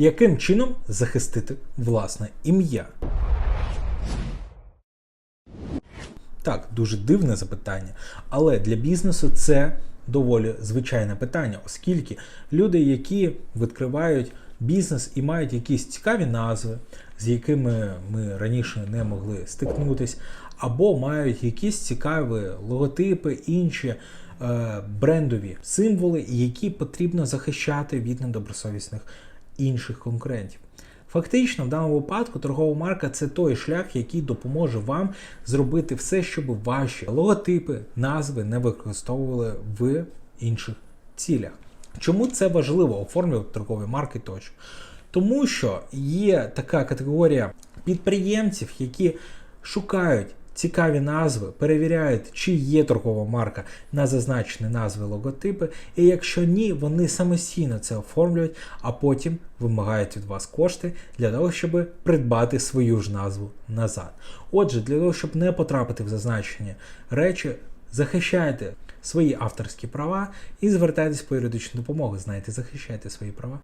Яким чином захистити власне ім'я? Так, дуже дивне запитання, але для бізнесу це доволі звичайне питання, оскільки люди, які відкривають бізнес і мають якісь цікаві назви, з якими ми раніше не могли стикнутись, або мають якісь цікаві логотипи, інші е, брендові символи, які потрібно захищати від недобросовісних інших конкурентів. Фактично, в даному випадку торгова марка це той шлях, який допоможе вам зробити все, щоб ваші логотипи, назви не використовували в інших цілях. Чому це важливо оформлювати торгові марки тощо? Тому що є така категорія підприємців, які шукають цікаві назви, перевіряють, чи є торгова марка на зазначені назви логотипи, і якщо ні, вони самостійно це оформлюють, а потім вимагають від вас кошти для того, щоб придбати свою ж назву назад. Отже, для того, щоб не потрапити в зазначені речі, захищайте свої авторські права і звертайтесь по юридичну допомогу. Знаєте, захищайте свої права.